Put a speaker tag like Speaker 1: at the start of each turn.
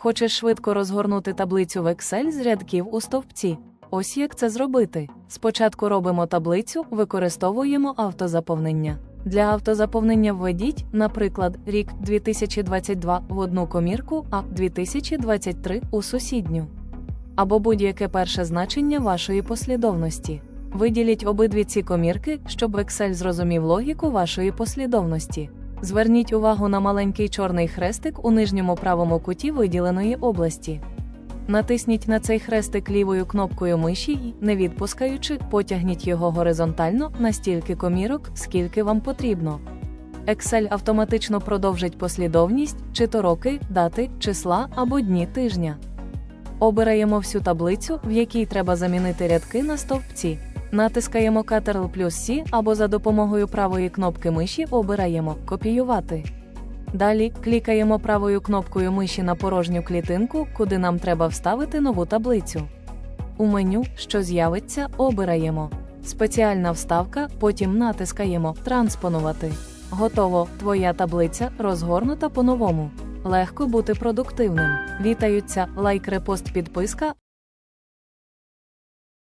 Speaker 1: Хочеш швидко розгорнути таблицю в Excel з рядків у стовпці? Ось як це зробити. Спочатку робимо таблицю, використовуємо автозаповнення. Для автозаповнення введіть, наприклад, рік 2022 в одну комірку, а 2023 у сусідню. Або будь-яке перше значення вашої послідовності. Виділіть обидві ці комірки, щоб Excel зрозумів логіку вашої послідовності. Зверніть увагу на маленький чорний хрестик у нижньому правому куті виділеної області. Натисніть на цей хрестик лівою кнопкою миші і, не відпускаючи, потягніть його горизонтально на стільки комірок, скільки вам потрібно. Excel автоматично продовжить послідовність, чи то роки, дати, числа або дні тижня. Обираємо всю таблицю, в якій треба замінити рядки на стовпці. Натискаємо Ctrl плюс C або за допомогою правої кнопки миші обираємо Копіювати. Далі клікаємо правою кнопкою миші на порожню клітинку, куди нам треба вставити нову таблицю. У меню, що з'явиться, обираємо Спеціальна вставка, потім натискаємо Транспонувати. Готово, твоя таблиця розгорнута по-новому. Легко бути продуктивним. Вітаються, лайк, репост, підписка,